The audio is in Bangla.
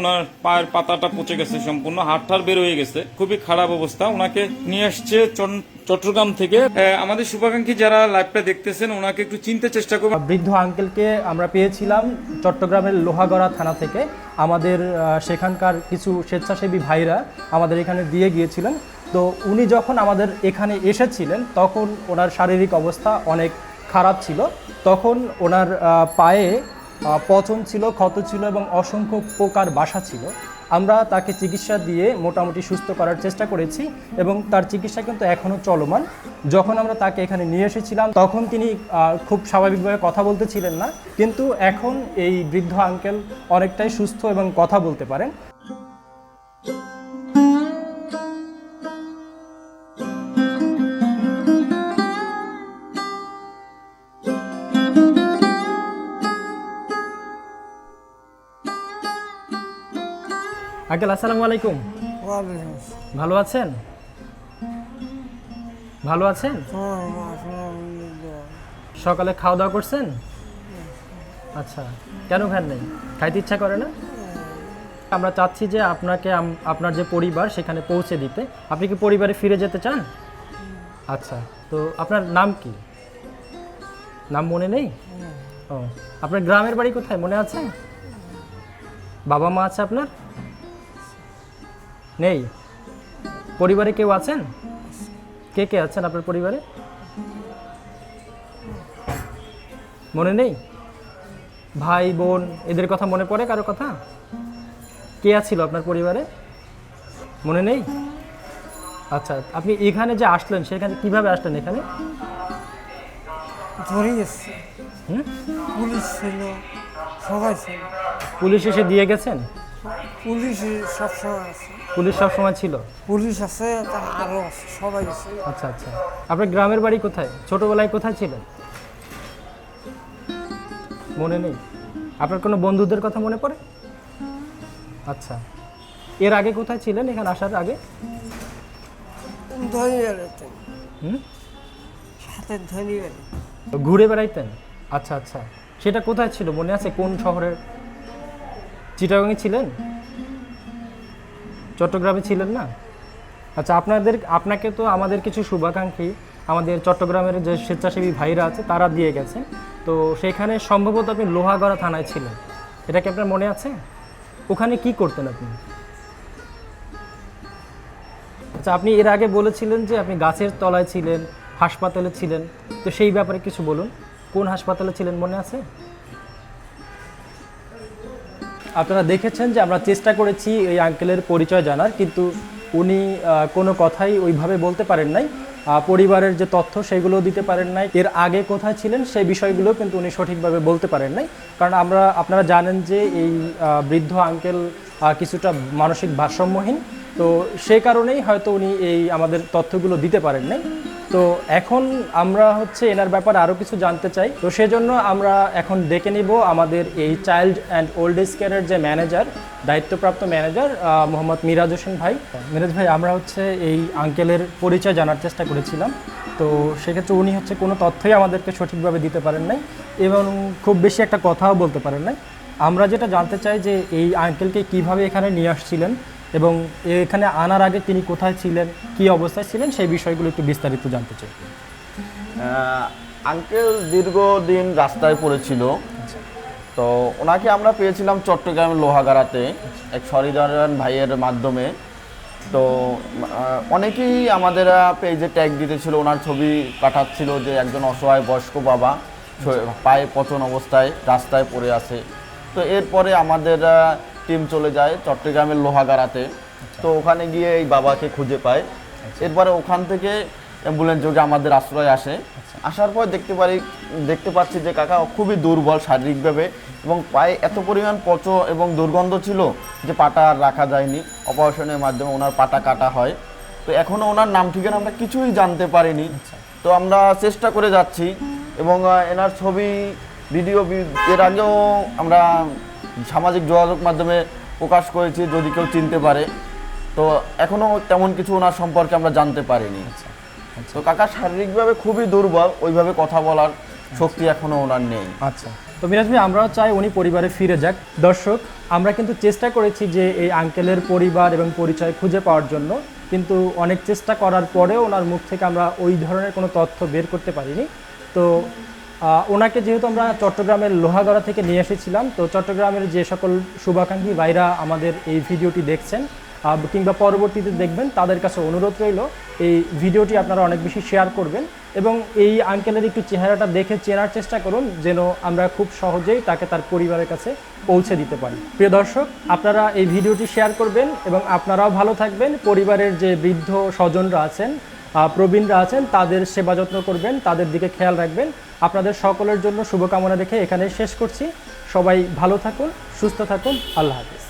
ওনার পায়ের পাতাটা পচে গেছে সম্পূর্ণ হাড়টার বের হয়ে গেছে। খুবই খারাপ অবস্থা। ওনাকে নিয়ে আসছে চট্টগ্রাম থেকে। আমাদের শুভাকাঙ্ক্ষী যারা লাইভটা দেখতেছেন, ওনাকে একটু চিনতে চেষ্টা করবেন বৃদ্ধ আঙ্কেলকে আমরা পেয়েছিলাম চট্টগ্রামের লোহাগড়া থানা থেকে। আমাদের সেখানকার কিছু স্বেচ্ছাসেবী ভাইরা আমাদের এখানে দিয়ে গিয়েছিলেন। তো উনি যখন আমাদের এখানে এসেছিলেন, তখন ওনার শারীরিক অবস্থা অনেক খারাপ ছিল। তখন ওনার পায়ে পচন ছিল, ক্ষত ছিল এবং অসংখ্য পোকার বাসা ছিল। আমরা তাকে চিকিৎসা দিয়ে মোটামুটি সুস্থ করার চেষ্টা করেছি এবং তার চিকিৎসা কিন্তু এখনও চলমান। যখন আমরা তাকে এখানে নিয়ে এসেছিলাম, তখন তিনি খুব স্বাভাবিকভাবে কথা বলতে ছিলেন না। কিন্তু এখন এই বৃদ্ধ আঙ্কেল অনেকটাই সুস্থ এবং কথা বলতে পারেন। আঙ্কেল আসসালামু আলাইকুম। ভালো আছেন? ভালো আছেন? হ্যাঁ, সকালে খাওয়া দাওয়া করছেন? আচ্ছা কেন খান নেই? খাইতে ইচ্ছা করে না? আমরা চাচ্ছি যে আপনাকে আপনার যে পরিবার সেখানে পৌঁছে দিতে। আপনি কি পরিবারে ফিরে যেতে চান? আচ্ছা তো আপনার নাম কি? নাম মনে নেই? ও আপনার গ্রামের বাড়ি কোথায়? মনে আছে? বাবা মা আছে আপনার? নেই? পরিবারে কেউ আছেন? কে কে আছেন আপনার পরিবারে? মনে নেই? ভাই বোন এদের কথা মনে পড়ে কারও কথা? কে আছিল আপনার পরিবারে? মনে নেই? আচ্ছা আপনি এখানে যে আসলেন সেখানে কীভাবে আসলেন এখানে? ধরে গেছে। পুলিশ ছিল সবাই ছিল। পুলিশ এসে দিয়ে গেছেন? পুলিশ সবসময় আছে। পুলিশ সব সময় ছিল? পুলিশ আছে তা আরও আছে সবাই আছে। আচ্ছা আচ্ছা। আপনার গ্রামের বাড়ি কোথায়? ছোটবেলায় কোথায় ছিলেন? মনে নেই? আপনার কোনো বন্ধুদের কথা মনে পড়ে? আচ্ছা। এর আগে কোথায় ছিলেন এখানে আসার আগে? হুম? হাতে ধনী ঘুরে বেড়াইতেন? আচ্ছা আচ্ছা। সেটা কোথায় ছিল? মনে আছে? কোন শহরের? চিটাগাংয়ে ছিলেন? চট্টগ্রামে ছিলেন না? আচ্ছা আপনাদের, আপনাকে তো আমাদের কিছু শুভাকাঙ্ক্ষী, আমাদের চট্টগ্রামের যে স্বেচ্ছাসেবী ভাইরা আছে, তারা দিয়ে গেছে। তো সেখানে সম্ভবত আপনি লোহাগড়া থানায় ছিলেন। এটা কি আপনার মনে আছে? ওখানে কি করতেন আপনি? আচ্ছা আপনি এর আগে বলেছিলেন যে আপনি গাছের তলায় ছিলেন, হাসপাতালে ছিলেন। তো সেই ব্যাপারে কিছু বলুন। কোন হাসপাতালে ছিলেন মনে আছে? আপনারা দেখেছেন যে আমরা চেষ্টা করেছি এই আঙ্কেলের পরিচয় জানার, কিন্তু উনি কোনো কথাই ওইভাবে বলতে পারেন নাই। পরিবারের যে তথ্য সেগুলো দিতে পারেন নাই। এর আগে কোথায় ছিলেন সেই বিষয়গুলো কিন্তু উনি সঠিকভাবে বলতে পারেন নাই। কারণ আমরা, আপনারা জানেন যে এই বৃদ্ধ আঙ্কেল কিছুটা মানসিক ভারসাম্যহীন। তো সে কারণেই হয়তো উনি এই আমাদের তথ্যগুলো দিতে পারেন নাই। তো এখন আমরা হচ্ছে এনার ব্যাপারে আরও কিছু জানতে চাই। তো সেজন্য আমরা এখন ডেকে নিব আমাদের এই চাইল্ড অ্যান্ড ওল্ড এজ কেয়ারের যে ম্যানেজার দায়িত্বপ্রাপ্ত ম্যানেজার মোহাম্মদ মিরাজ হোসেন ভাই। মিরাজ ভাই, আমরা হচ্ছে এই আঙ্কেলের পরিচয় জানার চেষ্টা করেছিলাম। তো সেক্ষেত্রে উনি হচ্ছে কোনো তথ্যই আমাদেরকে সঠিকভাবে দিতে পারেন নাই এবং খুব বেশি একটা কথাও বলতে পারেন নাই। আমরা যেটা জানতে চাই যে এই আঙ্কেলকে কীভাবে এখানে নিয়ে আসছিলেন এবং এখানে আনার আগে তিনি কোথায় ছিলেন, কি অবস্থায় ছিলেন, সেই বিষয়গুলো একটু বিস্তারিত জানতে চাই। আঙ্কেল দীর্ঘদিন রাস্তায় পড়েছিল। তো ওনাকে আমরা পেয়েছিলাম চট্টগ্রামের লোহাগাড়াতে, এক সরিদারান ভাইয়ের মাধ্যমে। তো অনেকেই আমাদের পেজে ট্যাগ দিতেছিল, ওনার ছবি পাঠাচ্ছিল যে একজন অসহায় বয়স্ক বাবা পায়ে পচন অবস্থায় রাস্তায় পড়ে আছে। তো এরপরে আমাদের টিম চলে যায় চট্টগ্রামের লোহাগাড়াতে। তো ওখানে গিয়ে এই বাবাকে খুঁজে পায়। এরপরে ওখান থেকে অ্যাম্বুলেন্স যোগে আমাদের আশ্রয় আসে। আসার পর দেখতে পারি দেখতে পাচ্ছি যে কাকা খুবই দুর্বল শারীরিকভাবে এবং পায়ে এত পরিমাণ পচ এবং দুর্গন্ধ ছিল যে পাটা আর রাখা যায়নি। অপারেশনের মাধ্যমে ওনার পাটা কাটা হয়। তো এখনও ওনার নাম ঠিকানা আমরা কিছুই জানতে পারিনি। তো আমরা চেষ্টা করে যাচ্ছি এবং এনার ছবি ভিডিও এর আগেও আমরা সামাজিক যোগাযোগ মাধ্যমে প্রকাশ করেছি যদি কেউ চিনতে পারে। তো এখনও তেমন কিছু ওনার সম্পর্কে আমরা জানতে পারিনি। তো কাকা শারীরিকভাবে খুবই দুর্বল ওইভাবে কথা বলার শক্তি এখনও ওনার নেই। আচ্ছা। তো মিরাজ ভাই আমরাও চাই উনি পরিবারে ফিরে যাক। দর্শক আমরা কিন্তু চেষ্টা করেছি যে এই আঙ্কেলের পরিবার এবং পরিচয় খুঁজে পাওয়ার জন্য কিন্তু অনেক চেষ্টা করার পরেও ওনার মুখ থেকে আমরা ওই ধরনের কোনো তথ্য বের করতে পারিনি। তো ওনাকে যেহেতু আমরা চট্টগ্রামের লোহাগড়া থেকে নিয়ে এসেছিলাম, তো চট্টগ্রামের যে সকল শুভাকাঙ্ক্ষী ভাইরা আমাদের এই ভিডিওটি দেখছেন কিংবা পরবর্তীতে দেখবেন, তাদের কাছে অনুরোধ রইল, এই ভিডিওটি আপনারা অনেক বেশি শেয়ার করবেন এবং এই আঙ্কেলের একটু চেহারাটা দেখে চেনার চেষ্টা করুন, যেন আমরা খুব সহজেই তাকে তার পরিবারের কাছে পৌঁছে দিতে পারি। প্রিয় দর্শক, আপনারা এই ভিডিওটি শেয়ার করবেন এবং আপনারাও ভালো থাকবেন। পরিবারের যে বৃদ্ধ স্বজনরা আছেন প্রবীণরা আছেন, তাদের সেবা যত্ন করবেন, তাদের দিকে খেয়াল রাখবেন। আপনাদের সকলের জন্য শুভকামনা রেখে এখানে শেষ করছি। সবাই ভালো থাকুন, সুস্থ থাকুন। আল্লাহ হাফিজ।